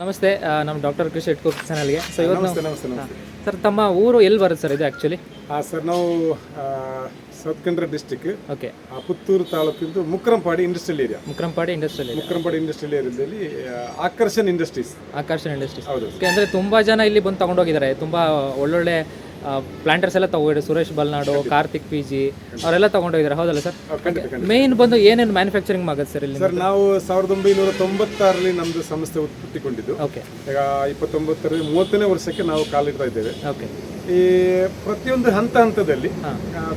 ನಮಸ್ತೆ ನಮ್ಮ ಡಾಕ್ಟರ್ ಕೃಷಿ ಇಟ್ಕೋ ಚಾನಲ್ಗೆ. ಸೊ ಇವತ್ತು ನಮಸ್ತೆ ನಮಸ್ತೆ ನಮಸ್ತೆ. ಸರ್ ತಮ್ಮ ಊರು ಎಲ್ಲಿ ಬರುತ್ತೆ ಸರ್ ಇದು ಆ್ಯಕ್ಚುಲಿ ಹಾಂ ಸರ್ ನಾವು south Kannada district okay Puttur ತಾಲೂಕಿಂದು Mukrampady industrial area Mukrampady industrial Mukrampady industrial ಏರಿಯಾದಲ್ಲಿ ಆಕರ್ಷಣ್ ಇಂಡಸ್ಟ್ರೀಸ್ ಆಕರ್ಷಣ್ ಇಂಡಸ್ಟ್ರೀಸ್ ಹೌದು. ಓಕೆ ಅಂದರೆ ತುಂಬ ಜನ ಇಲ್ಲಿ ಬಂದು ತಗೊಂಡೋಗಿದ್ದಾರೆ. ತುಂಬ ಒಳ್ಳೊಳ್ಳೆ ಪ್ಲಾಂಟರ್ಸ್ ಎಲ್ಲ ತಗೊಂಡಿದ್ದಾರೆ. ಸುರೇಶ್ ಬಲ್ನಾಡು ಕಾರ್ತಿಕ್ ಪಿ ಜಿ ಅವರೆಲ್ಲ ತಗೊಂಡೋಗಿದ್ದಾರೆ ಹೌದಲ್ಲ ಸರ್? ಮೇನ್ ಬಂದು ಏನೇನು ಮ್ಯಾನುಫ್ಯಾಕ್ಚರಿಂಗ್ ಆಗುತ್ತೆ ಸರ್ ಇಲ್ಲಿ ಸರ್ ನಾವು ಸಾವಿರದ ಒಂಬೈನೂರ ತೊಂಬತ್ತಾರರಲ್ಲಿ ನಮ್ಮದು ಸಂಸ್ಥೆ ಹುಟ್ಟಿಕೊಂಡಿದ್ದು. ಓಕೆ. ಈಗ ಇಪ್ಪತ್ತೊಂಬತ್ತರಲ್ಲಿ ಮೂವತ್ತನೇ ವರ್ಷಕ್ಕೆ ನಾವು ಕಾಲಿಡ್ತಾ ಇದ್ದೇವೆ. ಓಕೆ. ಈ ಪ್ರತಿಯೊಂದು ಹಂತ ಹಂತದಲ್ಲಿ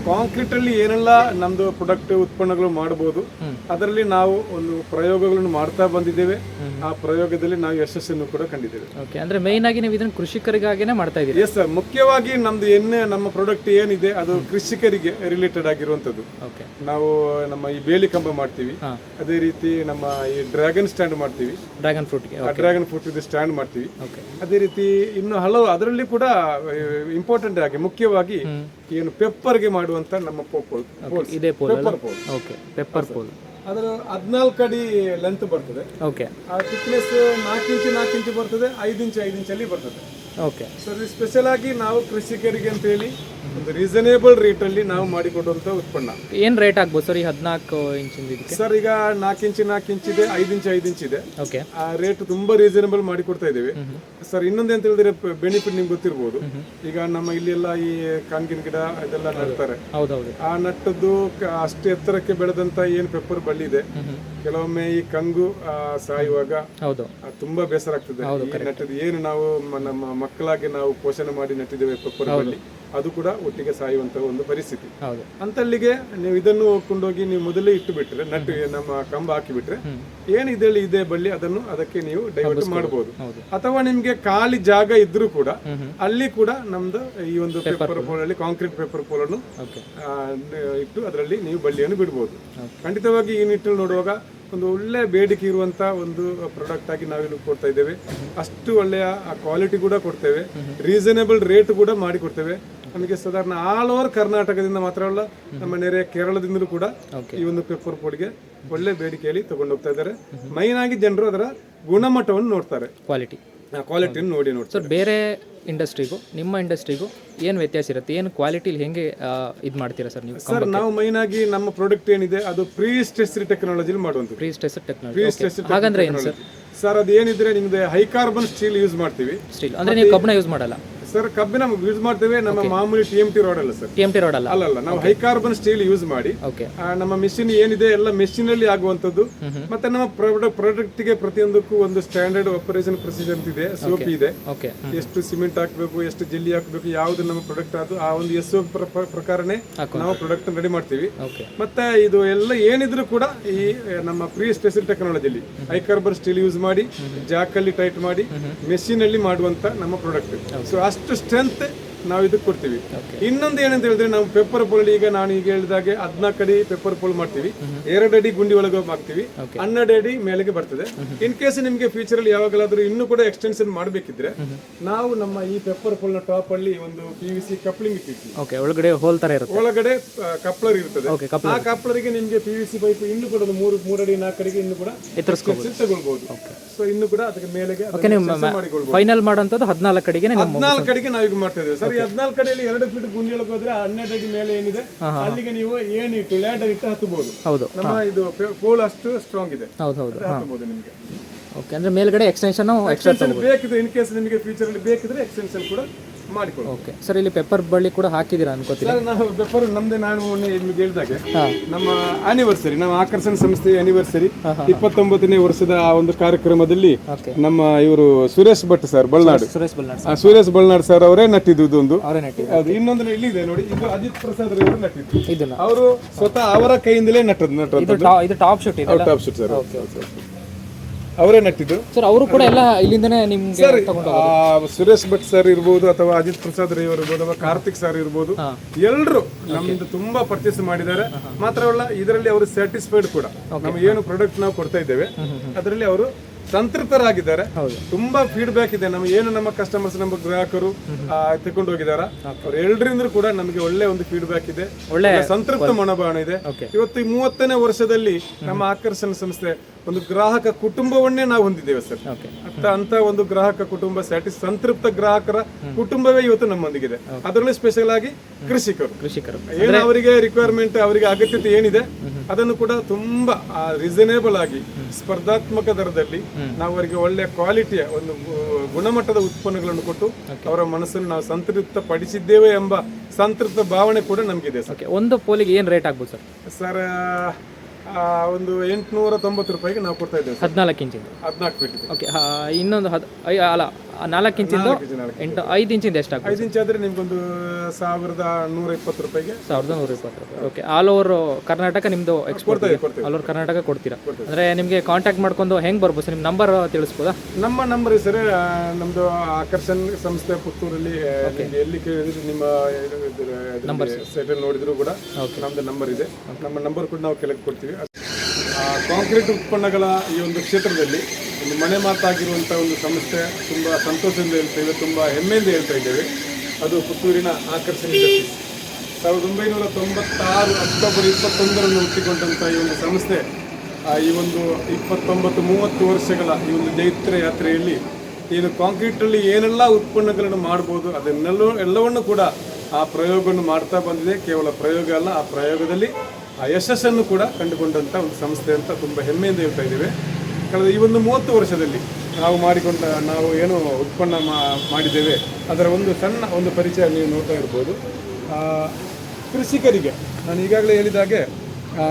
ಕಾಂಕ್ರೀಟ್ ಅಲ್ಲಿ ಏನೆಲ್ಲ ನಮ್ದು ಪ್ರಾಡಕ್ಟ್ ಉತ್ಪನ್ನಗಳು ಮಾಡಬಹುದು ಅದರಲ್ಲಿ ನಾವು ಒಂದು ಪ್ರಯೋಗಗಳನ್ನು ಮಾಡ್ತಾ ಬಂದಿದ್ದೇವೆ. ಆ ಪ್ರಯೋಗದಲ್ಲಿ ನಾವು ಯಶಸ್ಸನ್ನು ಕೂಡ ಕಂಡಿದ್ದೇವೆ. ಓಕೆ ಅಂದ್ರೆ ಮೇನ್ ಆಗಿ ನೀವು ಇದನ್ನು ಕೃಷಿಕರಿಗಾಗಿನೇ ಮಾಡ್ತಾ ಇದ್ದೀವಿ ಎಸ್ ಸರ್ ಮುಖ್ಯವಾಗಿ ನಮ್ದು ಎಣ್ಣೆ ನಮ್ಮ ಪ್ರಾಡಕ್ಟ್ ಏನಿದೆ ಅದು ಕೃಷಿಕರಿಗೆ ರಿಲೇಟೆಡ್ ಆಗಿರುವಂತದ್ದು ಓಕೆ ನಾವು ನಮ್ಮ ಈ ಬೇಲಿ ಕಂಬ ಮಾಡ್ತೀವಿ. ಅದೇ ರೀತಿ ನಮ್ಮ ಈ ಡ್ರ್ಯಾಗನ್ ಸ್ಟ್ಯಾಂಡ್ ಮಾಡ್ತೀವಿ. ಡ್ರ್ಯಾಗನ್ ಫ್ರೂಟ್ ಡ್ರ್ಯಾಗನ್ ಫ್ರೂಟ್ ಇದು ಸ್ಟ್ಯಾಂಡ್ ಮಾಡ್ತೀವಿ. ಓಕೆ ಅದೇ ರೀತಿ ಇನ್ನು ಹಲವು ಅದರಲ್ಲಿ ಕೂಡ ಇಂಪಾರ್ಟೆಂಟ್ ಆಗಿ ಮುಖ್ಯವಾಗಿ ಏನು ಪೆಪ್ಪರ್ಗೆ ಮಾಡುವಂತ ನಮ್ಮ ಪೋಪೋಲ್ ಇದೇ pole pepper pole okay pepper pole ಅದರ ಹದಿನಾಲ್ಕು ಅಡಿ ಲೆಂತ್ ಬರ್ತದೆ. ಓಕೆ ಆ ಥಿಕ್ನೆಸ್ ನಾಲ್ಕು ಇಂಚು ನಾಲ್ಕು ಇಂಚು ಬರ್ತದೆ ಐದು ಇಂಚು ಐದು ಇಂಚಲ್ಲಿ ಬರ್ತದೆ. ಓಕೆ ಸರ್ ಸ್ಪೆಷಲ್ ಆಗಿ ನಾವು ಕೃಷಿಕರಿಗೆ ಅಂತ ಹೇಳಿ ಒಂದು ರೀಸನೇಬಲ್ ರೇಟ್ ಅಲ್ಲಿ ನಾವು ಮಾಡಿಕೊಡುವಂತ ಉತ್ಪನ್ನ. ಏನು ರೇಟ್ ಆಗ್ಬೋದು ಸರ್ ಈ ಹದಿನಾಲ್ಕು ಇಂಚಿಂದ ಸರ್ ಈಗ ನಾಲ್ಕು ಇಂಚು ನಾಲ್ಕು ಇಂಚಿದೆ ಐದು ಇಂಚು ಐದು ಇಂಚಿದೆ ಓಕೆ ಆ ರೇಟ್ ತುಂಬಾ ರೀಸನೇಬಲ್ ಮಾಡಿ ಕೊಡ್ತಾ ಇದ್ದೇವೆ. ಸರ್ ಇನ್ನೊಂದು ಅಂತ ಹೇಳಿದ್ರೆ ಬೆನಿಫಿಟ್ ನಿಮ್ಗೆ ಗೊತ್ತಿರ್ಬೋದು. ಈಗ ನಮ್ಮ ಇಲ್ಲಿ ಎಲ್ಲ ಈ ಕಾಂಗಿನ ಗಿಡ ಇದೆಲ್ಲ ನಡ್ತಾರೆ. ಹೌದೌದು. ಆ ನಟ್ಟದ್ದು ಅಷ್ಟು ಎತ್ತರಕ್ಕೆ ಬೆಳೆದಂತ ಏನ್ ಪೆಪ್ಪರ್ ಬಳ್ಳಿ ಇದೆ. ಕೆಲವೊಮ್ಮೆ ಈ ಕಂಗು ಸಾಯುವಾಗ ಹೌದು. ತುಂಬಾ ಬೇಸರ ಆಗ್ತದೆ. ನಟ್ಟದ್ದು ಏನು ನಾವು ನಮ್ಮ ಮಕ್ಕಳಾಗಿ ನಾವು ಪೋಷಣೆ ಮಾಡಿ ನಟ್ಟಿದ್ದೇವೆ ಪೆಪ್ಪರ್ ಬಳ್ಳಿ. ಅದು ಕೂಡ ಒಟ್ಟಿಗೆ ಸಾಯುವಂತಹ ಒಂದು ಪರಿಸ್ಥಿತಿ. ಅಂತಲ್ಲಿಗೆ ನೀವು ಇದನ್ನು ಕೊಂಡೋಗಿ ನೀವು ಮೊದಲೇ ಇಟ್ಟು ಬಿಟ್ರೆ ನಟ್ಟು ನಮ್ಮ ಕಂಬ ಹಾಕಿ ಬಿಟ್ರೆ ಏನು ಇದರಲ್ಲಿ ಇದೆ ಬಳ್ಳಿ ಅದನ್ನು ಅದಕ್ಕೆ ನೀವು ಡೈವರ್ಟ್ ಮಾಡಬಹುದು ಹೌದು. ಅಥವಾ ನಿಮ್ಗೆ ಖಾಲಿ ಜಾಗ ಇದ್ರೂ ಕೂಡ ಅಲ್ಲಿ ಕೂಡ ನಮ್ದು ಈ ಒಂದು ಪೇಪರ್ ಪೋಲ್. ಅಲ್ಲಿ ಕಾಂಕ್ರೀಟ್ ಪೇಪರ್ ಪೋಲ್ ಅನ್ನು ಇಟ್ಟು ಅದರಲ್ಲಿ ನೀವು ಬಳ್ಳಿಯನ್ನು ಬಿಡಬಹುದು ಖಂಡಿತವಾಗಿ ಈ ನಿಟ್ಟಿನಲ್ಲಿ ನೋಡುವಾಗ ಒಂದು ಒಳ್ಳೆ ಬೇಡಿಕೆ ಇರುವಂತ ಒಂದು ಪ್ರಾಡಕ್ಟ್ ಆಗಿ ನಾವಿಲ್ಲಿ ಕೊಡ್ತಾ ಇದ್ದೇವೆ. ಅಷ್ಟು ಒಳ್ಳೆಯ ಕ್ವಾಲಿಟಿ ಕೂಡ ಕೊಡ್ತೇವೆ. ರೀಸನೇಬಲ್ ರೇಟ್ ಕೂಡ ಮಾಡಿ ಕೊಡ್ತೇವೆ. ನಮಗೆ ಸಾಧಾರಣ ಆಲ್ ಓವರ್ ಕರ್ನಾಟಕದಿಂದ ಮಾತ್ರ ಅಲ್ಲ ನಮ್ಮ ನೆರೆಯ ಕೇರಳದಿಂದಲೂ ಕೂಡ ಈ ಒಂದು ಪೆಪ್ಪರ್ ಪೋಡಿಗೆ ಒಳ್ಳೆ ಬೇಡಿಕೆಯಲ್ಲಿ ತಗೊಂಡು ಹೋಗ್ತಾ ಇದ್ದಾರೆ. ಮೈನ್ ಆಗಿ ಜನರು ಅದರ ಗುಣಮಟ್ಟವನ್ನು ನೋಡ್ತಾರೆ. ಕ್ವಾಲಿಟಿ ಕ್ವಾಲಿಟಿಯನ್ನು ನೋಡಿ ನೋಡ್ತಾರೆ. ಸರ್ ಬೇರೆ ಇಂಡಸ್ಟ್ರಿಗೂ ನಿಮ್ಮ ಇಂಡಸ್ಟ್ರಿಗೂ ಏನು ವ್ಯತ್ಯಾಸ ಇರುತ್ತೆ? ಏನು ಕ್ವಾಲಿಟಿಲಿ ಹೆಂಗೆ ಇದು ಮಾಡ್ತೀರಾ ಸರ್ ನೀವು ಸರ್ ನಾವು ಮೈನ್ ಆಗಿ ನಮ್ಮ ಪ್ರಾಡಕ್ಟ್ ಏನಿದೆ ಅದು ಪ್ರೀ ಸ್ಟೆಸ್ರಿ ಟೆಕ್ನಾಲಜಿಲಿ ಮಾಡುವಂಥದ್ದು. ಪ್ರೀ ಸ್ಟೆಸ್ ಟೆಕ್ನಾಲಜಿ ಹಾಗಂದ್ರೆ ಏನು ಸರ್ ಸರ್ ಅದು ಏನಿದ್ರೆ ನಿಮ್ದು ಹೈ ಕಾರ್ಬನ್ ಸ್ಟೀಲ್ ಯೂಸ್ ಮಾಡ್ತೀವಿ. ಸ್ಟೀಲ್ ಅಂದ್ರೆ ನೀವು ಕಬ್ಬಣ ಯೂಸ್ ಮಾಡಲ್ಲ? ಸರ್ ಕಬ್ಬಿನ ಯೂಸ್ ಮಾಡ್ತೇವೆ ನಮ್ಮ ಮಾಮೂಲಿ ಟಿ ಎಂ ಟಿ ರೋಡ್ ಅಲ್ಲ sir. T M T road ಅಲ್ಲ. ಅಲ್ಲ ನಾವು ಹೈ ಕಾರ್ಬನ್ ಸ್ಟೀಲ್ ಯೂಸ್ ಮಾಡಿ ನಮ್ಮ ಮೆಷಿನ್ ಏನಿದೆ ಎಲ್ಲ ಮೆಷಿನ್ ಅಲ್ಲಿ ಆಗುವಂತದ್ದು ಮತ್ತೆ ನಮ್ಮ ಪ್ರಾಡಕ್ಟ್ಗೆ ಪ್ರತಿಯೊಂದಕ್ಕೂ ಒಂದು ಸ್ಟ್ಯಾಂಡರ್ಡ್ ಆಪರೇಷನ್ ಪ್ರೊಸೀಜರ್ ಅಂತ ಇದೆ ಪಿ ಇದೆ. ಎಷ್ಟು ಸಿಮೆಂಟ್ ಹಾಕಬೇಕು ಎಷ್ಟು ಜಲ್ಲಿ ಹಾಕಬೇಕು ಯಾವ್ದು ನಮ್ಮ ಪ್ರಾಡಕ್ಟ್ ಅದು ಆ ಒಂದು ಎಸ್ ಪ್ರಕಾರನೇ ನಾವು ಪ್ರಾಡಕ್ಟ್ ರೆಡಿ ಮಾಡ್ತೀವಿ. ಮತ್ತೆ ಇದು ಎಲ್ಲ ಏನಿದ್ರು ಕೂಡ ಈ ನಮ್ಮ ಪ್ರೀ ಸ್ಪೆಷಲ್ ಟೆಕ್ನಾಲಜಿಲಿ ಹೈ ಕಾರ್ಬನ್ ಸ್ಟೀಲ್ ಯೂಸ್ ಮಾಡಿ ಜಾಕ್ ಅಲ್ಲಿ ಟೈಟ್ ಮಾಡಿ ಮೆಷಿನ್ ಅಲ್ಲಿ ಮಾಡುವಂತ ನಮ್ಮ ಪ್ರಾಡಕ್ಟ್ ಸೊ ಅಷ್ಟು ಸ್ಟ್ರೆಂತ್ ನಾವು ಇದಕ್ಕೆ ಕೊಡ್ತೀವಿ. ಇನ್ನೊಂದು ಏನಂತ ಹೇಳಿದ್ರೆ ನಾವು ಪೆಪ್ಪರ್ ಪೋಲ್ ಈಗ ನಾನು ಈಗ ಹೇಳಿದಾಗೆ ಹದಿನಾಲ್ಕು ಅಡಿ ಪೆಪ್ಪರ್ ಪೋಲ್ ಮಾಡ್ತೀವಿ. ಎರಡು ಅಡಿ ಗುಂಡಿ ಒಳಗೆ ಹಾಕ್ತಿವಿ. ಹನ್ನೆರಡು ಅಡಿ ಮೇಲೆಗೆ ಬರ್ತದೆ. ಇನ್ ಕೇಸ್ ನಿಮಗೆ ಫ್ಯೂಚರ್ ಅಲ್ಲಿ ಯಾವಾಗಲಾದ್ರೂ ಇನ್ನೂ ಕೂಡ ಎಕ್ಸ್ಟೆನ್ಷನ್ ಮಾಡಬೇಕಿದ್ರೆ ನಾವು ನಮ್ಮ ಈ ಪೆಪ್ಪರ್ ಪೋಲ್ನ ಟಾಪ್ ಅಲ್ಲಿ ಒಂದು ಪಿ ವಿ ಸಿ ಕಪ್ಲಿಂಗ್ ಇಟ್ಟಿರ್ತೀವಿ. ಒಳಗಡೆ ಹೋಲ್ ತರ ಇರುತ್ತೆ. ಒಳಗಡೆ ಕಪ್ಲರ್ ಇರ್ತದೆ. ಆ ಆ ಕಪ್ಲರಿಗೆ ನಿಮಗೆ ಪಿ ವಿ ಸಿ ಪೈಪ್ ಇನ್ನು ಕೂಡ ಒಂದು ಮೂರು ಮೂರಡಿ ನಾಲ್ಕಡಿಗೆ ಇನ್ನು ಕೂಡ ತಗೊಳ್ಬಹುದು ಸೊ ಇನ್ನು ಕೂಡ ಅದಕ್ಕೆ ಮೇಲೆ ಫೈನಲ್ ಮಾಡುವಂತದ್ದು ಹದಿನಾಲ್ಕು ಅಡಿಗೆ ಹದಿನಾಲ್ಕು ಅಡಿಗೆ ನಾವು ಈಗ ಮಾಡ್ತಾ ಇದ್ದೇವೆ. ಸರ್ ಹದಿನಾಲ್ಕು ಕಡೆಯಲ್ಲಿ ಎರಡು ಫೀಟ್ ಗುಂಡಿ ಒಳಗೆ ಹೋದ್ರೆ ಹನ್ನೆರಡು ಅಡಿ ಮೇಲೆ ಏನಿದೆ ಅಲ್ಲಿಗೆ ನೀವು ಏನು ಇಟ್ಟು ಲ್ಯಾಂಡರ್ ಇಟ್ಟು ಹತ್ತಬಹುದು. ಹೌದು. ನಮ್ಮ ಇದು ಪೋಲ್ ಅಷ್ಟು ಸ್ಟ್ರಾಂಗ್ ಇದೆ. ಹೌದು ಹೌದು. ಹತ್ತಬಹುದು ನಿಮಗೆ. ಓಕೆ ಅಂದ್ರೆ ಮೇಲ್ಗಡೆ ಎಕ್ಸ್ಟೆನ್ಷನ್ ಬೇಕಿದ್ರೆ ಇನ್ ಕೇಸ್ ನಿಮಗೆ ಫ್ಯೂಚರ್ ಅಲ್ಲಿ ಬೇಕಿದ್ರೆ ಎಕ್ಸ್ಟೆನ್ಷನ್ ಕೂಡ ಮಾಡಿಕೊಳ್ಳಿ. ಓಕೆ ಸರ್ ಇಲ್ಲಿ ಪೆಪ್ಪರ್ ಬಳ್ಳಿ ಕೂಡ ಹಾಕಿದ್ದೀರಾ ಅನ್ಕೋತೀನಿ. ಸರ್ ನಾವು ಪೆಪ್ಪರ್ ನಮ್ದೇ ನಾನು ಮೊನ್ನೆ ನಿಮ್ಗೆ ಹೇಳಿದಾಗೆ. ನಮ್ಮ ಆನಿವರ್ಸರಿ ನಮ್ಮ ಆಕರ್ಷಣ ಸಂಸ್ಥೆ ಆನಿವರ್ಸರಿ ಇಪ್ಪತ್ತೊಂಬತ್ತನೇ ವರ್ಷದ ಆ ಒಂದು ಕಾರ್ಯಕ್ರಮದಲ್ಲಿ ಓಕೆ ನಮ್ಮ ಇವರು ಸುರೇಶ್ ಭಟ್ ಸರ್ ಬಳ್ನಾಡು. ಸುರೇಶ್ ಬಲ್ನಾಡ್ ಆ, ಸುರೇಶ್ ಬಳ್ನಾಡ್ ಸರ್ ಅವರೇ ನಟ್ಟಿದ್ದು ಇದೊಂದು ಅವರೇ ನೆಟ್ಟಿ ಅದು ಇನ್ನೊಂದು ಇಲ್ಲಿದೆ ನೋಡಿ ಇದು ಅಜಿತ್ ಪ್ರಸಾದ್ ಅವರು ನಟ್ಟಿದ್ದು ಇದನ್ನ ಅವರು ಸ್ವತಃ ಅವರ ಕೈಯಿಂದಲೇ ನಟ್ಟದ್ದು ನಟ್ಟದ್ದು ಇದು ಟಾ- ಇದು ಟಾಪ್ ಶೂಟ್ ಇದೆ ಟಾಪ್ ಶೂಟ್ ಸರ್ ಅವರೇ ಸರ್ ಅವರು ಕೂಡ ಎಲ್ಲ ಇಲ್ಲಿಂದನೇ ನಿಮ್ಗೆ ಆ, ಸುರೇಶ್ ಭಟ್ ಸರ್ ಇರ್ಬೋದು ಅಥವಾ ಅಜಿತ್ ಪ್ರಸಾದ್ ರೈ ಅವರು ಇರ್ಬೋದು ಅಥವಾ ಕಾರ್ತಿಕ್ ಸರ್ ಇರ್ಬೋದು ಎಲ್ರು ಎಲ್ಲರೂ ನಮ್ಮಿಂದ ತುಂಬಾ ಪರ್ಚೇಸ್ ಮಾಡಿದ್ದಾರೆ. ಮಾತ್ರವಲ್ಲ ಇದರಲ್ಲಿ ಅವರು ಸ್ಯಾಟಿಸ್ಫೈಡ್ ಕೂಡ. ನಮ್ಗೆ ಏನು ಪ್ರಾಡಕ್ಟ್ ನಾವು ಕೊಡ್ತಾ ಇದ್ದೇವೆ ಅದರಲ್ಲಿ ಅವರು ಸಂತೃಪ್ತರಾಗಿದ್ದಾರೆ ತುಂಬಾ ಫೀಡ್ಬ್ಯಾಕ್ ಇದೆ. ನಮ್ಗೆ ಏನು ನಮ್ಮ ಕಸ್ಟಮರ್ಸ್ ನಮ್ಮ ಗ್ರಾಹಕರು ತಗೊಂಡು ಹೋಗಿದಾರ ಅವ್ರು ಎಲ್ಲರಿಂದ ಕೂಡ ನಮಗೆ ಒಳ್ಳೆ ಒಂದು ಫೀಡ್ಬ್ಯಾಕ್ ಇದೆ. ಒಳ್ಳೆ ಸಂತೃಪ್ತ ಮನೋಭಾವನೆ ಇದೆ. ಇವತ್ತು ಈ ಮೂವತ್ತನೇ ವರ್ಷದಲ್ಲಿ ನಮ್ಮ ಆಕರ್ಷಣ ಸಂಸ್ಥೆ ಒಂದು ಗ್ರಾಹಕ ಕುಟುಂಬವನ್ನೇ ನಾವು ಹೊಂದಿದ್ದೇವೆ ಸರ್. ಅಂತ ಒಂದು ಗ್ರಾಹಕ ಕುಟುಂಬ ಸ್ಯಾಟಿಸ್ ಸಂತೃಪ್ತ ಗ್ರಾಹಕರ ಕುಟುಂಬವೇ ಇವತ್ತು ನಮ್ಮೊಂದಿಗಿದೆ ಅದರಲ್ಲಿ ಸ್ಪೆಷಲ್ ಆಗಿ ಕೃಷಿಕರು. ಕೃಷಿಕರು. ಏನು ಅವರಿಗೆ ರಿಕ್ವೈರ್ಮೆಂಟ್ ಅವರಿಗೆ ಅಗತ್ಯತೆ ಏನಿದೆ ಅದನ್ನು ಕೂಡ ತುಂಬಾ ರೀಸನೇಬಲ್ ಆಗಿ ಸ್ಪರ್ಧಾತ್ಮಕ ದರದಲ್ಲಿ ನಾವು ಅವರಿಗೆ ಒಳ್ಳೆಯ ಕ್ವಾಲಿಟಿಯ ಒಂದು ಗುಣಮಟ್ಟದ ಉತ್ಪನ್ನಗಳನ್ನು ಕೊಟ್ಟು ಅವರ ಮನಸ್ಸನ್ನು ನಾವು ಸಂತೃಪ್ತ ಪಡಿಸಿದ್ದೇವೆ ಎಂಬ ಸಂತೃಪ್ತ ಭಾವನೆ ಕೂಡ ನಮಗಿದೆ ಸರ್. ಒಂದು ಪೋಲಿಗೆ ಏನು ರೇಟ್ ಆಗ್ಬೋದು ಸರ್? ಸರ್ ಒಂದು ಎಂಟುನೂರ ತೊಂಬತ್ತು ರೂಪಾಯಿಗೆ ನಾವು ಕೊಡ್ತಾ ಇದ್ದೇವೆ ಹದಿನಾಲ್ಕು ಇಂಚಿಂದು. ಹದಿನಾಲ್ಕು ಫೀಟ್ ಓಕೆ ಇನ್ನೊಂದು ಹದ್ ಅಲ್ಲ ನಾಲ್ಕು ಇಂಚಿಂದು ಎಂಟು ಐದು ಇಂಚಿಂದ ಎಷ್ಟಾಗ್ಬೋದು? ಐದು ಇಂಚ್ ಆದ್ರೆ ನಿಮ್ಗೊಂದು ಸಾವಿರದ ನೂರ ಇಪ್ಪತ್ತು ರೂಪಾಯಿಗೆ. ಸಾವಿರದ ನೂರ ಇಪ್ಪತ್ತು ರೂಪಾಯಿ. ಓಕೆ ಆಲ್ ಓವರ್ ಕರ್ನಾಟಕ ನಿಮ್ಮದು ಎಕ್ಸ್ಪೋರ್ಟ್ ಆಲ್ ಓವರ್ ಕರ್ನಾಟಕ ಕೊಡ್ತೀರಾ? ಅಂದರೆ ನಿಮಗೆ ಕಾಂಟ್ಯಾಕ್ಟ್ ಮಾಡ್ಕೊಂಡು ಹೆಂಗೆ ಬರ್ಬೋದು ಸರ್? ನಿಮ್ಮ ನಂಬರ್ ತಿಳಿಸ್ಬೋದಾ? ನಮ್ಮ ನಂಬರ್ ಸರ್ ನಮ್ದು ಆಕರ್ಷಣ್ ಸಂಸ್ಥೆ ಪುತ್ತೂರಲ್ಲಿ ಎಲ್ಲಿ ಕೇಳಿದ್ರು ನಿಮ್ಮ ನಂಬರ್ ಸೆಟಲ್ ನೋಡಿದ್ರು ಕೂಡ ನಮ್ಮದು ನಂಬರ್ ಇದೆ. ನಮ್ಮ ನಂಬರ್ ಕೂಡ ನಾವು ಕೆಳಗೆ ಕೊಡ್ತೀವಿ. ಕಾಂಕ್ರೀಟ್ ಉತ್ಪನ್ನಗಳ ಈ ಒಂದು ಕ್ಷೇತ್ರದಲ್ಲಿ ಒಂದು ಮನೆ ಮಾತಾಗಿರುವಂಥ ಒಂದು ಸಂಸ್ಥೆ ತುಂಬ ಸಂತೋಷದಿಂದ ಹೇಳ್ತೇವೆ ತುಂಬ ಹೆಮ್ಮೆಯಿಂದ ಹೇಳ್ತಾ ಇದ್ದೇವೆ. ಅದು ಪುತ್ತೂರಿನ ಆಕರ್ಷಣೆ ಸಾವಿರದ ಒಂಬೈನೂರ ತೊಂಬತ್ತಾರು ಅಕ್ಟೋಬರ್ ಇಪ್ಪತ್ತೊಂದರಂದು ಹುಟ್ಟಿಕೊಂಡಂಥ ಈ ಒಂದು ಸಂಸ್ಥೆ ಈ ಒಂದು ಇಪ್ಪತ್ತೊಂಬತ್ತು ಮೂವತ್ತು ವರ್ಷಗಳ ಈ ಒಂದು ಜೈತ್ರ ಯಾತ್ರೆಯಲ್ಲಿ ಏನು ಕಾಂಕ್ರೀಟಲ್ಲಿ ಏನೆಲ್ಲ ಉತ್ಪನ್ನಗಳನ್ನು ಮಾಡ್ಬೋದು, ಅದನ್ನೆಲ್ಲ ಎಲ್ಲವನ್ನು ಕೂಡ ಆ ಪ್ರಯೋಗವನ್ನು ಮಾಡ್ತಾ ಬಂದಿದೆ. ಕೇವಲ ಪ್ರಯೋಗ ಅಲ್ಲ, ಆ ಪ್ರಯೋಗದಲ್ಲಿ ಆ ಯಶಸ್ಸನ್ನು ಕೂಡ ಕಂಡುಕೊಂಡಂಥ ಒಂದು ಸಂಸ್ಥೆ ಅಂತ ತುಂಬ ಹೆಮ್ಮೆಯಿಂದ ಹೇಳ್ತಾ ಇದ್ದೇವೆ. ಕಳೆದ ಈ ಒಂದು ಮೂವತ್ತು ವರ್ಷದಲ್ಲಿ ನಾವು ಮಾಡಿಕೊಂಡ ನಾವು ಏನು ಉತ್ಪನ್ನ ಮಾ- ಮಾಡಿದ್ದೇವೆ ಅದರ ಒಂದು ಸಣ್ಣ ಒಂದು ಪರಿಚಯ ನೀವು ನೋಡ್ತಾ ಇರ್ಬೋದು. ಕೃಷಿಕರಿಗೆ ನಾನು ಈಗಾಗಲೇ ಹೇಳಿದಾಗೆ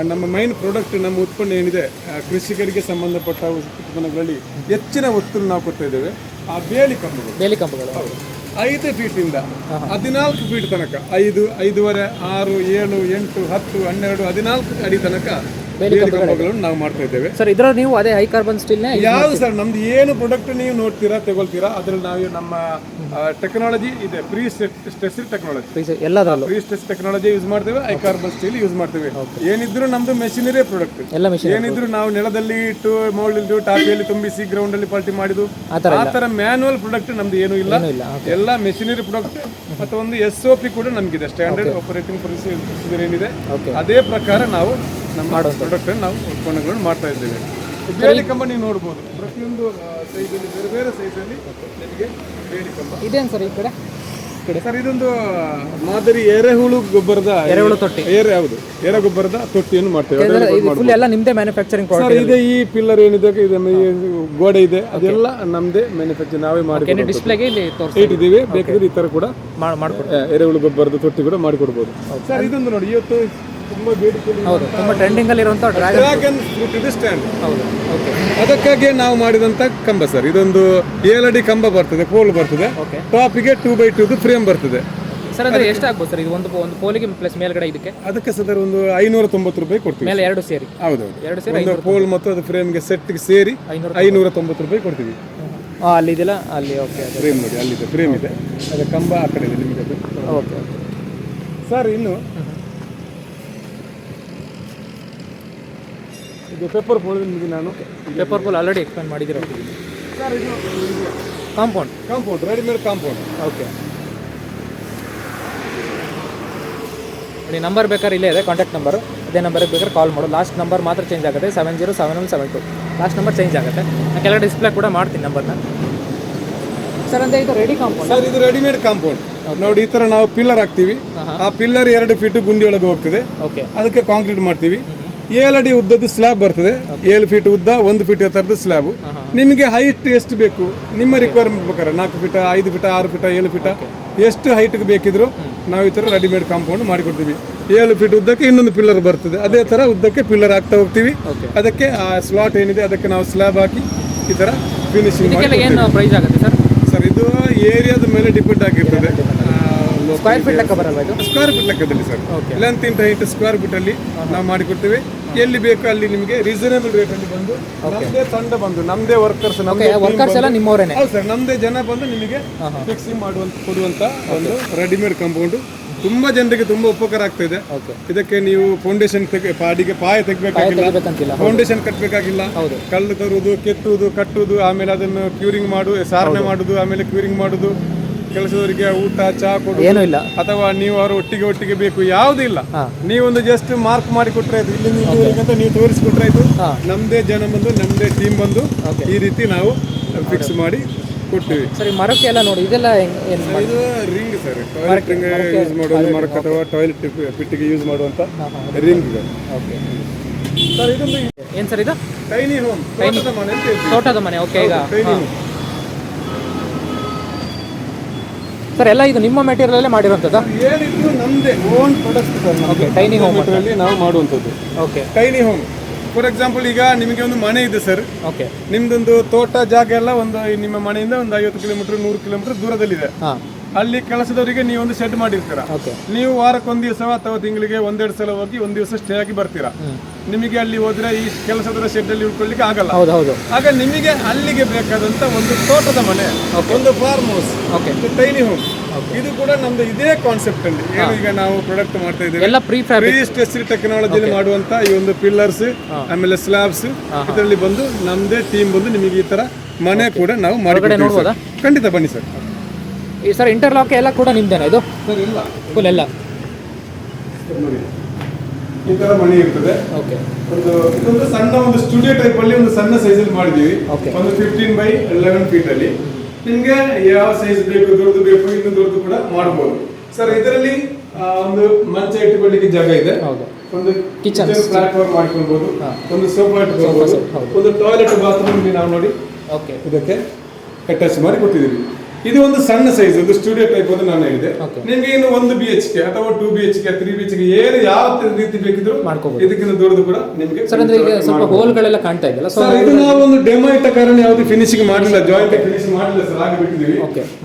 ನಮ್ಮ ಮೈನ್ ಪ್ರಾಡಕ್ಟ್ ನಮ್ಮ ಉತ್ಪನ್ನ ಏನಿದೆ ಕೃಷಿಕರಿಗೆ ಸಂಬಂಧಪಟ್ಟ ಉತ್ಪನ್ನಗಳಲ್ಲಿ ಹೆಚ್ಚಿನ ಒತ್ತನ್ನು ನಾವು ಕೊಡ್ತಾ ಇದ್ದೇವೆ. ಆ ಬೇಲಿ ಕಂಬಗಳು. ಬೇಲಿ ಕಂಬಗಳು. ಐದು ಫೀಟಿಂದ ಹದಿನಾಲ್ಕು ಫೀಟ್ ತನಕ. ಐದು ಐದೂವರೆ ಆರು ಏಳು ಎಂಟು ಹತ್ತು ಹನ್ನೆರಡು ಹದಿನಾಲ್ಕು ಅಡಿ ತನಕ ಕಂಬಗಳನ್ನು ನಾವು ಮಾಡ್ತಾ ಇದ್ದೇವೆ. ಸರ್ ಇದರ ನೀವು ಅದೇ ಹೈ ಕಾರ್ಬನ್ ಸ್ಟೀಲ್ ಯಾವ್ದು ಸರ್ ನಮ್ದು ಏನು ಪ್ರಾಡಕ್ಟ್ ನೀವು ನೋಡ್ತೀರಾ ತಗೊಳ್ತೀರಾ? ಅದ್ರಲ್ಲಿ ನಾವು ನಮ್ಮ ಟೆಕ್ನಾಲಜಿ ಇದೆ. ಪ್ರೀ ಸ್ಟ್ರೆಸ್ ಟೆಕ್ನಾಲಜಿ ಎಲ್ಲದರಲ್ಲೂ. ಪ್ರೀ ಸ್ಟೆಸ್ ಟೆಕ್ನಾಲಜಿ ಯೂಸ್ ಮಾಡ್ತೇವೆ ಐ ಕಾರ್ಬನ್ ಸ್ಟೀಲ್ ಯೂಸ್ ಮಾಡ್ತೇವೆ. ಏನಿದ್ರು ನಮ್ದು ಮೆಷಿನರಿ ಪ್ರಾಡಕ್ಟ್ ಎಲ್ಲ ಮೆಷಿನ್ ಏನಿದ್ರು ನಾವು ನೆಲದಲ್ಲಿ ಇಟ್ಟು ಮೌಲ್ಯದ್ದು ಟಾಪಿಯಲ್ಲಿ ತುಂಬಿಸಿ ಗ್ರೌಂಡ್ ಅಲ್ಲಿ ಪಾಲ್ಟಿ ಮಾಡಿದ್ದು ಆ ತರ ಮ್ಯಾನುವಲ್ ಪ್ರಾಡಕ್ಟ್ ನಮ್ದು ಏನು ಇಲ್ಲ. ಇಲ್ಲ. ಎಲ್ಲ ಮೆಷಿನರಿ ಪ್ರಾಡಕ್ಟ್ ಮತ್ತು ಒಂದು ಎಸ್ ಒ ಪಿ ಕೂಡ ನಮಗಿದೆ. ಸ್ಟ್ಯಾಂಡರ್ಡ್ ಆಪರೇಟಿಂಗ್ ಪ್ರೊಸೀಜರ್ ಏನಿದೆ. ಅದೇ ಪ್ರಕಾರ ನಾವು ನಮ್ಮ ಪ್ರಾಡಕ್ಟ್ ನಾವು ಉತ್ಪನ್ನಗಳನ್ನು ಮಾಡ್ತಾ ಇದ್ದೇವೆ. ಬೇಲಿ ಕಂಬ ನೀವು ನೋಡ್ಬೋದು. ಪ್ರತಿಯೊಂದು ಸೈಜಲ್ಲಿ ಬೇರೆ ಬೇರೆ ಸೈಜಲ್ಲಿ ನಿಮಗೆ ಬೇಲಿ ಕಂಬ ಇದೇನು ಸರ್ ಈ ಕಡೆ? ಸರ್ ಇದೊಂದು ಮಾದರಿ ಎರೆಹುಳು ಗೊಬ್ಬರದ ಎರೆಹುಳು ತೊಟ್ಟಿ. ಎರೆ ಹೌದು ಎರೆ ಗೊಬ್ಬರದ ತೊಟ್ಟಿಯನ್ನು ಮಾಡ್ತೇವೆ. ಎಲ್ಲ ನಿಮ್ದೇ ಮ್ಯಾನುಫ್ಯಾಕ್ಚರಿಂಗ್ ಸರ್ ಇದೆ ಈ ಪಿಲ್ಲರ್ ಏನಿದೆ ಇದೆ ಗೋಡೆ ಇದೆ. ಅದೆಲ್ಲ ನಮ್ದೇ ಮ್ಯಾನುಫ್ಯಾಕ್ಚರ್ ನಾವೇ ಮಾಡಿ ಡಿಸ್ಪ್ಲೇಗೆ ಇಲ್ಲಿ ಇಟ್ಟಿದ್ದೀವಿ ಬೇಕಾದ್ರೆ ಈ ತರ ಕೂಡ ಎರೆಹುಳು ಗೊಬ್ಬರದ ತೊಟ್ಟಿ ಕೂಡ ಮಾಡಿಕೊಡ್ಬೋದು. ಸರ್ ಇದೊಂದು ನೋಡಿ ಇವತ್ತು ಹೌದು ತುಂಬ ಟ್ರೆಂಡಿಂಗಲ್ಲಿರುವಂಥ ಡ್ರ್ಯಾಗನ್ ಫ್ರೂಟ್ ಇದು ಸ್ಟ್ಯಾಂಡ್ ಹೌದು ಓಕೆ ಅದಕ್ಕಾಗಿ ನಾವು ಮಾಡಿದಂತ ಕಂಬ ಸರ್ ಇದೊಂದು ಏಳಡಿ ಕಂಬ ಬರ್ತದೆ ಪೋಲ್ ಬರ್ತದೆ. ಓಕೆ ಟಾಪಿಗೆ ಟೂ ಬೈ ಟೂ ಫ್ರೇಮ್ ಬರ್ತದೆ. ಸರ್ ಅಂದ್ರೆ ಎಷ್ಟು ಆಗ್ಬೋದು ಸರ್ ಇದು ಒಂದು ಒಂದು ಪೋಲಿಗೆ ಪ್ಲಸ್ ಮೇಲ್ಗಡೆ ಇದಕ್ಕೆ? ಅದಕ್ಕೆ ಸರ್ ಒಂದು ಐನೂರ ತೊಂಬತ್ತು ರೂಪಾಯಿ ಕೊಡ್ತೀವಿ ಮೇಲೆ ಎರಡು ಸೇರಿ. ಹೌದು ಎರಡು ಸೇರಿ ಒಂದು ಪೋಲ್ ಮತ್ತು ಅದು ಫ್ರೇಮ್ಗೆ ಸೆಟ್ಗೆ ಸೇರಿ ಐನೂರ ತೊಂಬತ್ತು ರೂಪಾಯಿ ಕೊಡ್ತೀವಿ. ಹಾಂ ಅಲ್ಲಿ ಇದೆಯಲ್ಲ? ಅಲ್ಲಿ ಓಕೆ ಫ್ರೇಮ್ ನೋಡಿ ಅಲ್ಲಿದೆ ಫ್ರೇಮ್ ಇದೆ. ಅದು ಕಂಬ ಆ ಕಡೆ ಇದೆ ನಿಮಗೆ ಅದು. ಓಕೆ ಸರ್ ಇನ್ನು ಪೋಲ್ ನಿಮಗೆ ನಾನು. ಪೇಪರ್ ಪೋಲ್ ಆಲ್ರೆಡಿ ಎಕ್ಸ್ಪ್ಲೈನ್ ಮಾಡಿದಿರೋ ಸರ್ ಇದು compound compound readymade compound okay ನೋಡಿ ನಂಬರ್ ಬೇಕಾದ್ರೆ ಇಲ್ಲೇ ಇದೆ ಕಾಂಟ್ಯಾಕ್ಟ್ ನಂಬರು ಅದೇ ನಂಬರ್ಗೆ ಬೇಕಾದ್ರೆ ಕಾಲ್ ಮಾಡು. ಲಾಸ್ಟ್ ನಂಬರ್ ಮಾತ್ರ ಚೇಂಜ್ ಆಗುತ್ತೆ. Seven zero seven one seven two last number change ಆಗುತ್ತೆ. ನಾನು ಕೆಳಗಡೆ ಡಿಸ್ಪ್ಲೇ ಕೂಡ ಮಾಡ್ತೀನಿ ನಂಬರ್ನ ಸರ್ ಅಂದರೆ ಇದು ರೆಡಿ ಕಾಂಪೌಂಡ್ ಸರ್ ಇದು ರೆಡಿಮೇಡ್ ಕಾಂಪೌಂಡ್ ನೋಡಿ ಈ ತರ ನಾವು ಪಿಲ್ಲರ್ ಹಾಕ್ತೀವಿ. ಆ ಪಿಲ್ಲರ್ ಎರಡು ಫೀಟ್ ಗುಂಡಿ ಒಳಗೆ ಹೋಗ್ತದೆ. ಓಕೆ ಅದಕ್ಕೆ ಕಾಂಕ್ರೀಟ್ ಮಾಡ್ತೀವಿ. ಏಳು ಅಡಿ ಉದ್ದದ್ದು ಸ್ಲ್ಯಾಬ್ ಬರ್ತದೆ. ಏಳು ಫೀಟ್ ಉದ್ದ ಒಂದು ಫೀಟ್ ಎತ್ತರದ ಸ್ಲ್ಯಾಬ್ ನಿಮಗೆ ಹೈಟ್ ಎಷ್ಟು ಬೇಕು? ನಿಮ್ಮ ರಿಕ್ವೈರ್ಮೆಂಟ್ ಪ್ರಕಾರ ನಾಲ್ಕು ಫೀಟ ಐದು ಫೀಟ ಆರು ಫೀಟ ಏಳು ಫೀಟ ಎಷ್ಟು ಹೈಟ್ಗೆ ಬೇಕಿದ್ರು ನಾವು ಈ ಥರ ರೆಡಿಮೇಡ್ ಕಾಂಪೌಂಡ್ ಮಾಡಿಕೊಡ್ತೀವಿ ಏಳು ಫೀಟ್ ಉದ್ದಕ್ಕೆ ಇನ್ನೊಂದು ಪಿಲ್ಲರ್ ಬರ್ತದೆ. ಅದೇ ಥರ ಉದ್ದಕ್ಕೆ ಪಿಲ್ಲರ್ ಆಗ್ತಾ ಹೋಗ್ತೀವಿ. ಅದಕ್ಕೆ ಆ ಸ್ಲಾಟ್ ಏನಿದೆ ಅದಕ್ಕೆ ನಾವು ಸ್ಲ್ಯಾಬ್ ಹಾಕಿ ಈ ಥರ ಫಿನಿಶಿಂಗ್ ಮಾಡಿ ಸರ್? ಇದು ಏರಿಯಾದ ಮೇಲೆ ಡಿಪೆಂಡ್ ಆಗಿರ್ತದೆ. ಸ್ಕ್ವೇರ್ ಫೀಟ್ ಲೆಕ್ಕ ಬರಲ್ಲ ಇದು? ಸ್ಕ್ವೇರ್ ಫೀಟ್ ಲೆಕ್ಕದಲ್ಲಿ sir length into height square feet ಅಲ್ಲಿ ನಾವು ಮಾಡಿಕೊಡ್ತೇವೆ. ಎಲ್ಲಿ ಬೇಕು ಅಲ್ಲಿ ನಿಮಗೆ ರೀಸನೇಬಲ್ ರೇಟ್ ಅಲ್ಲಿ ಬಂದು ನಮ್ದೇ ತಂಡ ಬಂದು ನಮ್ದೇ ವರ್ಕರ್ಸ್ ನಮ್ದೇ ವರ್ಕರ್ಸ್ ಎಲ್ಲ ನಿಮ್ಮವರೇನೆ? ಹೌದು ಸರ್ ನಮ್ದೇ ಜನ ಬಂದು ನಿಮಗೆ ಫಿಕ್ಸಿಂಗ್ ಮಾಡುವಂತ ಕೊಡುವಂತ ಒಂದು ರೆಡಿಮೇಡ್ ಕಾಂಪೌಂಡ್ ತುಂಬಾ ಜನರಿಗೆ ತುಂಬಾ ಉಪಕಾರ ಆಗ್ತಾ ಇದೆ. ಇದಕ್ಕೆ ನೀವು ಫೌಂಡೇಶನ್ ಪಾಡಿಗೆ ಪಾಯ ತೆಗಬೇಕಾಗಿಲ್ಲ. ಫೌಂಡೇಶನ್ ಕಟ್ಟಬೇಕಾಗಿಲ್ಲ ಕಲ್ಲು ತರುವುದು ಕೆತ್ತುವುದು ಕಟ್ಟುವುದು ಆಮೇಲೆ ಅದನ್ನು ಕ್ಯೂರಿಂಗ್ ಮಾಡುದು ಸಾರಣೆ ಮಾಡುದು ಆಮೇಲೆ ಕ್ಯೂರಿಂಗ್ ಮಾಡುದು. ಕೆಲಸದವರಿಗೆ ಊಟ ಚಹಾ ಕೊಡು ಏನೂ ಇಲ್ಲ. ಅಥವಾ ನೀವು ಅವರು ಒಟ್ಟಿಗೆ ಒಟ್ಟಿಗೆ ಬೇಕು ಯಾವುದೂ ಇಲ್ಲ. ನೀವೊಂದು ಜಸ್ಟ್ ಮಾರ್ಕ್ ಮಾಡಿ ಕೊಟ್ಟರೆ ಆಯ್ತು. ಇಲ್ಲಿ ಇಲ್ಲಿವರೆಗೆ ಅಂತ ನೀವು ತೋರಿಸ್ಕೊಟ್ರೆ ಆಯ್ತು. ಹಾ. ನಮ್ದೇ ಜನ ಬಂದು ನಮ್ದೇ ಟೀಮ್ ಬಂದು. ಈ ರೀತಿ ನಾವು ಫಿಕ್ಸ್ ಮಾಡಿ ಕೊಡ್ತೀವಿ. ಸರಿ ಮರಕ್ಕೆ ಎಲ್ಲ ನೋಡಿ ಇದೆಲ್ಲ ಇದು ರಿಂಗ್ ಸರ್. ಟಾಯ್ಲೆಟ್ ಯೂಸ್ ಮಾಡುವ ಮರಕ್ಕೆ ಅಥವಾ ಟಾಯ್ಲೆಟ್ ಪಿಟ್ಟಿಗೆ ಯೂಸ್ ಮಾಡುವಂತ ರಿಂಗ್ ಓಕೆ ಸರ್ ಇದೊಂದು ಏನು ಸರ್ ಇದು? ಟೈನಿ ಹೋಮ್ ತೋಟದ ಮನೆ ಅಂತ ಹೇಳ್ತೀವಿ. ತೋಟದ ಮನೆ ಓಕೆ ಈಗ. ಟೈನಿ ಹೋಮ್ ಸರ್ ಎಲ್ಲ ಇದು ನಿಮ್ಮ ಮೆಟೀರಿಯಲ್ ಅಲ್ಲೇ ಮಾಡಿರುವಂತದ್ದು ಏನಿದ್ರು ನಮ್ದೇ own product sir okay tiny home ಅಲ್ಲಿ ನಾವು ಮಾಡುವಂಥದ್ದು. Okay tiny home for example ಈಗ ನಿಮಗೆ ಒಂದು ಮನೆ ಇದೆ ಸರ್. ಓಕೆ ನಿಮ್ದೊಂದು ತೋಟ ಜಾಗ ಎಲ್ಲ ಒಂದು ನಿಮ್ಮ ಮನೆಯಿಂದ ಒಂದು ಐವತ್ತು ಕಿಲೋಮೀಟರ್ ನೂರು ಕಿಲೋಮೀಟರ್ ದೂರದಲ್ಲಿದೆ. ಹಾಂ. ಅಲ್ಲಿ ಕೆಲಸದವರಿಗೆ ನೀವು ಒಂದು ಶೆಡ್ ಮಾಡಿರ್ತೀರ? ನೀವು ವಾರಕ್ಕೆ ಒಂದ್ ದಿವಸ ಅಥವಾ ತಿಂಗಳಿಗೆ ಒಂದೆರಡು ಸಲ ಹೋಗಿ ಒಂದು ದಿವಸ ಸ್ಟೇ ಆಗಿ ಬರ್ತೀರಾ? ನಿಮಗೆ ಅಲ್ಲಿ ಹೋದ್ರೆ ಈ ಕೆಲಸದವರ ಶೆಡ್ ಅಲ್ಲಿ ಉಳ್ಕೊಳ್ಳಿಕ್ಕೆ ಆಗಲ್ಲ. ಹೌದು ಹೌದು. ಆಗ ನಿಮಗೆ ಅಲ್ಲಿಗೆ ಬೇಕಾದಂತ ಒಂದು ತೋಟದ ಮನೆ ಒಂದು ಫಾರ್ಮ್ ಹೌಸ್ ಟೈನಿ ಹೋಮ್ ಇದು ಕೂಡ ನಮ್ದು ಇದೇ ಕಾನ್ಸೆಪ್ಟ್ ಅಲ್ಲಿ. ಏನು ಈಗ ನಾವು ಪ್ರಾಡಕ್ಟ್ ಮಾಡ್ತಾ ಇದ್ದೀವಿ. ಎಲ್ಲ ಪ್ರೀ ಫ್ರೀ ಮಾಡುವಂತ ಈ ಒಂದು ಪಿಲ್ಲರ್ಸ್ ಆಮೇಲೆ ಸ್ಲಾಬ್ಸ್ ಇದರಲ್ಲಿ ಬಂದು ನಮ್ದೇ ಟೀಮ್ ಬಂದು ನಿಮಗೆ ಈ ತರ ಮನೆ ಕೂಡ ನಾವು ಮಾಡಿ? ಖಂಡಿತ ಬನ್ನಿ ಸರ್ ಈ ಸರ್ ಇಂಟರ್ಲಾಕ್ ಎಲ್ಲ ಕೂಡ ನಿಮ್ದೇನಾ ಇದು? ಸರ್ ಇಲ್ಲ. ಫುಲ್ ಎಲ್ಲ. ಈ ತರ ಮನೆ ಇರ್ತದೆ. ಓಕೆ ಒಂದು ಇದೊಂದು ಸಣ್ಣ ಒಂದು ಸ್ಟುಡಿಯೋ ಟೈಪ್ ಅಲ್ಲಿ ಒಂದು ಸಣ್ಣ ಸೈಜ್ ಅಲ್ಲಿ ಮಾಡಿದೀವಿ ಒಂದು ಫಿಫ್ಟೀನ್ ಬೈ ಲೆವೆನ್ ಫೀಟ್ ಅಲ್ಲಿ. ನಿಮ್ಗೆ ಯಾವ ಸೈಜ್ ಬೇಕು ದೊಡ್ಡದು ಬೇಕು ಇನ್ನು ದೊಡ್ಡದು ಕೂಡ ಮಾಡಬಹುದು ಸರ್ ಇದರಲ್ಲಿ ಒಂದು ಮಂಚ ಇಟ್ಟುಕೊಳ್ಳಿಕ್ಕೆ ಜಾಗ ಇದೆ. ಹೌದು. ಒಂದು. ಕಿಚನ್ ಪ್ಲಾಟ್ಫಾರ್ಮ್ ಮಾಡ್ಕೊಳ್ಬಹುದು. ಒಂದು ಸೋಫಾ ಇಟ್ಕೊಳ್ಬಹುದು. ಒಂದು ಟಾಯ್ಲೆಟ್ ಬಾತ್ರೂಮ್ ನಾವು ನೋಡಿ ಓಕೆ ಇದಕ್ಕೆ ಅಟ್ಯಾಚ್ ಮಾಡಿ ಕೊಟ್ಟಿದ್ದೀವಿ. ಇದು ಒಂದು ಸಣ್ಣ ಸೈಜ್ ಒಂದು ಸ್ಟುಡಿಯೋ ಟೈಪ್ ಅಂತ ನಾನು ಹೇಳಿದೆ. ನಿಮ್ಗೆ ಇನ್ನು ಒಂದು ಬಿ ಎಚ್ ಕೆ ಅಥವಾ two B H K three B H K ಏನು ಯಾವ ರೀತಿ ಬೇಕಿದ್ರು ಮಾಡ್ಕೋಬಹುದು. ಇದಕ್ಕಿಂತ ದೊಡ್ಡದು ಕೂಡ ನಿಮಗೆ ಸರ್ ಅಂದ್ರೆ ಈಗ ಸ್ವಲ್ಪ ಹೋಲ್ಗಳೆಲ್ಲ ಕಾಣ್ತಾ ಇದೆಯಲ್ಲ ಸರ್ ಇದು ನಾವು ಒಂದು ಡೆಮೋ ಇಟ್ಟ ಕಾರಣ ಯಾವುದೇ ಫಿನಿಶಿಂಗ್ ಮಾಡಲಿಲ್ಲ ಜಾಯಿಂಟ್ ಫಿನಿಶ್ ಮಾಡಲಿಲ್ಲ ಸರ್ ಹಾಗೆ ಬಿಟ್ಟಿದ್ದೀವಿ.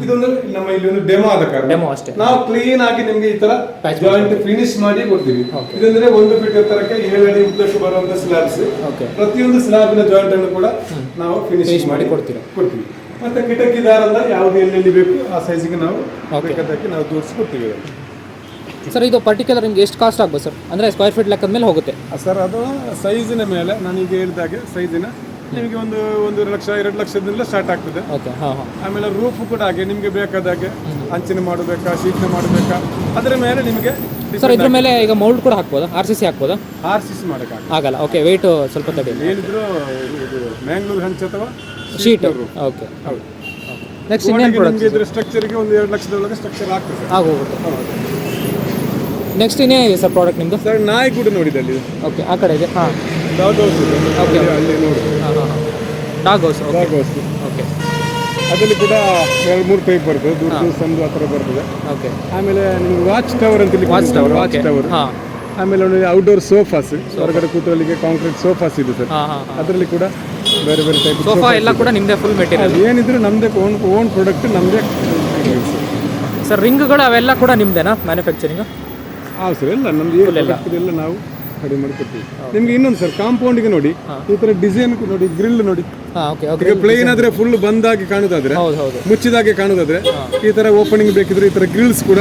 ಇದೊಂದು ನಮ್ಮ ಇಲ್ಲಿ ಒಂದು ಡೆಮೋ ಆದ ಕಾರಣ. ಡೆಮೋ ಅಷ್ಟೇ. ನಾವು ಕ್ಲೀನ್ ಆಗಿ ನಿಮ್ಗೆ ಈ ತರ ಜಾಯಿಂಟ್ ಫಿನಿಶ್ ಮಾಡಿ ಕೊಡ್ತೀವಿ. ಇದಂದ್ರೆ ಒಂದು ಫೀಟ್ ಎತ್ತರಕ್ಕೆ ಏಳು ಅಡಿ ಉದ್ದಕ್ಕೆ ಬರುವಂತ ಸ್ಲಾಬ್ಸ್ ಪ್ರತಿಯೊಂದು ಸ್ಲಾಬಿನ ಜಾಯಿಂಟ್ ಅನ್ನು ಕೂಡ ನಾವು ಫಿನಿಶ್ ಮಾಡಿ ಕೊಡ್ತೀವಿ ಕೊಡ್ತೀವಿ. ಮತ್ತೆ ಕಿಟಕಿ ದಾರಲ್ಲ ಯಾವ್ದು ಎಲ್ಲೆಲ್ಲಿ ಬೇಕು ಆ ಸೈಜಿಗೆ ನಾವು. ಬೇಕಾದಕ್ಕೆ ನಾವು ತೋರಿಸ್ಕೊಡ್ತೀವಿ. ಸರ್ ಇದು ಪರ್ಟಿಕ್ಯುಲರ್ ನಿಮ್ಗೆ ಎಷ್ಟು ಕಾಸ್ಟ್ ಆಗ್ಬೋದು ಸರ್ ಅಂದರೆ ಸ್ಕ್ವೇರ್ ಫೀಟ್ ಲೆಕ್ಕದ ಮೇಲೆ ಹೋಗುತ್ತೆ ಸರ್ ಅದು ಸೈಜಿನ ಮೇಲೆ ನಾನು ನಾನೀಗ ಹೇಳಿದಾಗೆ ಸೈಜಿನ ನಿಮಗೆ ಒಂದು ಒಂದೂವರೆ ಲಕ್ಷ ಎರಡು ಲಕ್ಷದಿಂದ ಸ್ಟಾರ್ಟ್ ಆಗ್ತದೆ. ಓಕೆ ಹಾಂ ಹಾಂ. ಆಮೇಲೆ ರೂಫ್ ಕೂಡ ಹಾಗೆ ನಿಮಗೆ ಬೇಕಾದಾಗೆ ಹಂಚಿನ ಮಾಡಬೇಕಾ ಶೀಟ್ನ ಮಾಡಬೇಕಾ ಅದರ ಮೇಲೆ ನಿಮಗೆ ಸರ್ ಇದ್ರ ಮೇಲೆ ಈಗ ಮೌಲ್ಡ್ ಕೂಡ ಹಾಕ್ಬೋದಾ? ಆರ್ ಸಿ ಸಿ ಹಾಕ್ಬೋದಾ? ಆರ್ ಸಿ ಸಿ ಮಾಡೋಕ್ಕಾಗಲ್ಲ. ಆಗಲ್ಲ ಓಕೆ ವೆಯ್ಟ್ ಸ್ವಲ್ಪ ತಡಿ. ಏನಿದ್ರು ಇದು ಮ್ಯಾಂಗ್ಳೂರ್ ಹಂಚ್ ಅಥವಾ ಶೀಟ್ ಓಕೆ ಹೌದು. ನೆಕ್ಸ್ಟ್ ಇನ್ನೇನು ಪ್ರಾಡಕ್ಟ್ ಇದ್ರ ಸ್ಟ್ರಕ್ಚರ್ಗೆ ಒಂದು ಎರಡು ಲಕ್ಷದೊಳಗೆ ಸ್ಟ್ರಕ್ಚರ್ ಆಗ್ತದೆ. ಆಗೋಗುತ್ತೆ ನೆಕ್ಸ್ಟ್ ಇನ್ನೇ ಸರ್ ಪ್ರಾಡಕ್ಟ್ ನಿಮ್ಮದು ಸರ್ ನಾಯಿ ಕೂಡ ನೋಡಿದೆ ಅಲ್ಲಿ. ಓಕೆ ಆ ಕಡೆ ಇದೆ ಹಾಂ. ಡಾಗ್ ಓಕೆ ಅಲ್ಲಿ ನೋಡಿ. Dog house okay dog house okay ಅದರಲ್ಲಿ ಕೂಡ ಎರಡು ಮೂರು ಟೈಪ್ ಬರ್ತದೆ ದುಡ್ಡು ಸಂದು ಆ ಥರ ಬರ್ತದೆ. ಓಕೆ ಆಮೇಲೆ ನಿಮ್ಗೆ ವಾಚ್ ಟವರ್ ಅಂತ ವಾಚ್ ಟವರ್ ವಾಚ್ ಟವರ್ ಹಾಂ. ಆಮೇಲೆ ಒಂದು ಔಟ್ಡೋರ್ ಸೋಫಾಸ್ ಹೊರಗಡೆ ಕೂತಲಿಕ್ಕೆ ಕಾಂಕ್ರೀಟ್ ಸೋಫಾಸ್ ಇದೆ ಸರ್. ಅದರಲ್ಲಿ ಕೂಡ ಬೇರೆ ಬೇರೆ ಟೈಪ್ ಸೋಫಾ ಎಲ್ಲ ಕೂಡ ನಿಮ್ಮದೇ ಫುಲ್ ಮೆಟೀರಿಯಲ್ ಏನಿದ್ರು ನಮ್ಮದೇ ಓನ್ ಓನ್ ಪ್ರಾಡಕ್ಟ್ ನಮ್ಮದೇ ಸರ್ ರಿಂಗ್ಗಳು ಅವೆಲ್ಲ ಕೂಡ ನಿಮ್ಮದೇನಾ ಮ್ಯಾನುಫ್ಯಾಕ್ಚರಿಂಗ್ ಹಾಂ ಸರ್ ಎಲ್ಲ ನಮ್ದು ಎಲ್ಲ. ನಾವು ರೆಡಿ ಮಾಡಿ ಕೊಡ್ತೀವಿ ನಿಮ್ಗೆ ಇನ್ನೊಂದು ಸರ್ ಕಾಂಪೌಂಡ್ಗೆ ನೋಡಿ ಈ ತರ ಡಿಸೈನ್ ನೋಡಿ ಗ್ರಿಲ್ ನೋಡಿ. ಈಗ ಪ್ಲೇನ್ ಆದ್ರೆ ಫುಲ್ ಬಂದಾಗಿ ಕಾಣುದಾದ್ರೆ ಮುಚ್ಚಿದಾಗೆ ಕಾಣುದಾದ್ರೆ ಈ ತರ ಓಪನಿಂಗ್ ಬೇಕಿದ್ರೆ ಈ ತರ ಗ್ರಿಲ್ಸ್ ಕೂಡ.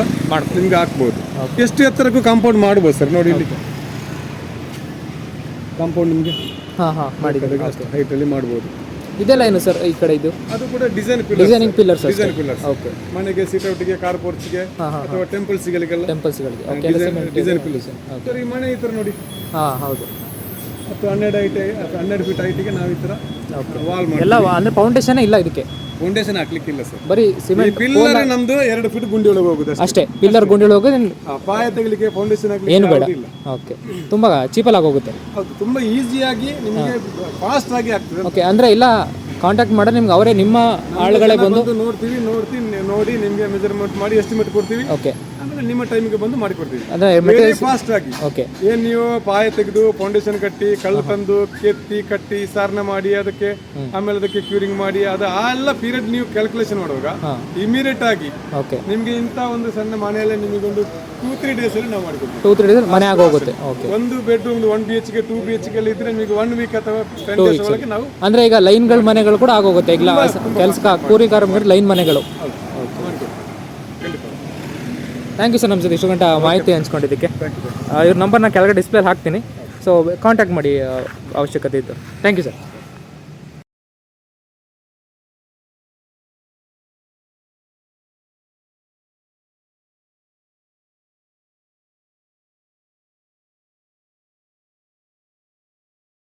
ನಿಮ್ಗೆ ಹಾಕ್ಬಹುದು ಎಷ್ಟು ಎತ್ತರಕ್ಕೂ ಕಾಂಪೌಂಡ್ ಮಾಡ್ಬೋದು ಸರ್ ನೋಡಿ ಇಲ್ಲಿ. ಕಾಂಪೌಂಡ್ ನಿಮಗೆ? ಹೈಟ್ ಅಲ್ಲಿ ಮಾಡ್ಬೋದು. ಇದೆಲ್ಲ ಏನು ಸರ್ ಈ ಕಡೆ ಇದು? ಅದು ಕೂಡ design designing pillars design pillars okay ಮನೆಗೆ ಸಿಟ್ಔಟ್ಗೆ ಕಾರ್ ಪೋರ್ಚ್ಗೆ ಅಥವಾ ಟೆಂಪಲ್ಸ್ಗಳಿಗೆಲ್ಲ ಟೆಂಪಲ್ಸ್ಗಳಿಗೆ ಡಿಸೈನ್ ಪಿಲ್ಲರ್ಸ್ ಸರ್ ಈ ಮನೆ ಇತ್ರ ತರ ನೋಡಿ. ಹಾ ಹೌದು. ಮತ್ತು ಹನ್ನೆರಡು ಹೈಟ್ ಹನ್ನೆರಡು ಫೀಟ್ ಹೈಟಿಗೆ ನಾವು ಈ ಥರ ವಾಲ್ ಮಾಡಿ ಎಲ್ಲ ಅಂದರೆ ಫೌಂಡೇಶನ್ ಇಲ್ಲ ಇದಕ್ಕೆ. ಫೌಂಡೇಶನ್ ಹಾಕ್ಲಿಕ್ಕಿಲ್ಲ ಸರ್ ಬರೀ ಸಿಮೆಂಟ್ ಪಿಲ್ಲರ್ ನಮ್ದು ಎರಡು ಫೀಟ್ ಗುಂಡಿ ಒಳಗೆ ಹೋಗುದು ಅಷ್ಟೇ. ಪಿಲ್ಲರ್ ಗುಂಡಿ ಹೋಗೋದು ಆ, ಪಾಯ ತೆಗಿಲಿಕ್ಕೆ ಫೌಂಡೇಶನ್ ಹಾಕ್ಲಿಕ್ಕೆ ಏನು ಬೇಡ. ಇಲ್ಲ ಓಕೆ ತುಂಬಾ ಚೀಪಲ್ ಆಗೋಗುತ್ತೆ ಅದು ತುಂಬಾ ಈಸಿಯಾಗಿ ನಿಮಗೆ ಫಾಸ್ಟ್ ಆಗಿ ಆಗ್ತದೆ. ಓಕೆ ಅಂದ್ರೆ ಇಲ್ಲ ಕಾಂಟ್ಯಾಕ್ಟ್ ಮಾಡಿದ್ರೆ ನಿಮ್ಗೆ ಅವರೇ ನಿಮ್ಮ ಆಳುಗಳೇ ಬಂದು ಬಂದು ನೋಡ್ತೀವಿ ನೋಡ್ತೀವಿ ನೋಡಿ ನಿಮ್ಗೆ ಮೆಜರ್ಮೆಂಟ್ ಮಾಡಿ ಎಸ್ಟಿಮೇಟ್ ಕೊಡ್ತೀವಿ. ಓಕೆ ಆಮೇಲೆ ನಿಮ್ಮ ಟೈಮಿಗೆ ಬಂದು ಮಾಡಿಕೊಡ್ತೀವಿ. ಫಾಸ್ಟ್ ಆಗಿ. ಓಕೆ ಏನು ನೀವು ಪಾಯ ತೆಗೆದು ಫೌಂಡೇಶನ್ ಕಟ್ಟಿ ಕಲ್ಲು ತಂದು ಕೆತ್ತಿ ಕಟ್ಟಿ ಸಾರ್ನ ಮಾಡಿ ಅದಕ್ಕೆ ಆಮೇಲೆ ಅದಕ್ಕೆ ಕ್ಯೂರಿಂಗ್ ಮಾಡಿ ಅದು ಆ ಎಲ್ಲ ಪೀರಿಯಡ್ ನೀವು ಕ್ಯಾಲ್ಕುಲೇಷನ್ ಮಾಡುವಾಗ ಇಮಿಡಿಯೇಟ್ ಆಗಿ ಓಕೆ ನಿಮ್ಗೆ ಇಂಥ ಒಂದು ಸಣ್ಣ ಮನೆಯಲ್ಲೇ ನಿಮಗೊಂದು ಟೂ ತ್ರೀ ಡೇಸ್ ಅಲ್ಲಿ ನಾವು ಮಾಡಿಕೊಡ್ತೀವಿ. ಟೂ ತ್ರೀ ಡೇಸ್ ಮನೆ ಆಗೋಗುತ್ತೆ. ಓಕೆ ಒಂದು ಬೆಡ್ರೂಮ್ ಒನ್ ಬಿ ಎಚ್ಗೆ ಟೂ ಬಿ ಎಚ್ಗೆ ಇದ್ರೆ ನಿಮಗೆ ಒನ್ ವೀಕ್ ಅಥವಾ ಟೆನ್ ಡೇಸ್ ಒಳಗೆ ನಾವು ಅಂದ್ರೆ ಈಗ ಲೈನ್ಗಳ ಮನೆಗಳು ಕೂಡ ಆಗೋಗುತ್ತೆ. ಈಗ ಕೆಲಸ ಕೂರಿ ಕಾರ್ಮಿಕರು ಲೈನ್ ಮನೆಗಳು. ಥ್ಯಾಂಕ್ ಯು ಸರ್ ನಮ್ಮ ಜೊತೆ ಇಷ್ಟು ಗಂಟೆ ಮಾಹಿತಿ ಹಂಚ್ಕೊಂಡಿದ್ದಕ್ಕೆ. ಇವ್ರ ನಂಬರ್ನ ಕೆಳಗಡೆ ಡಿಸ್ಪ್ಲೇ ಹಾಕ್ತೀನಿ. ಸೊ ಕಾಂಟ್ಯಾಕ್ಟ್ ಮಾಡಿ ಅವಶ್ಯಕತೆ ಇದ್ದು. Thank you sir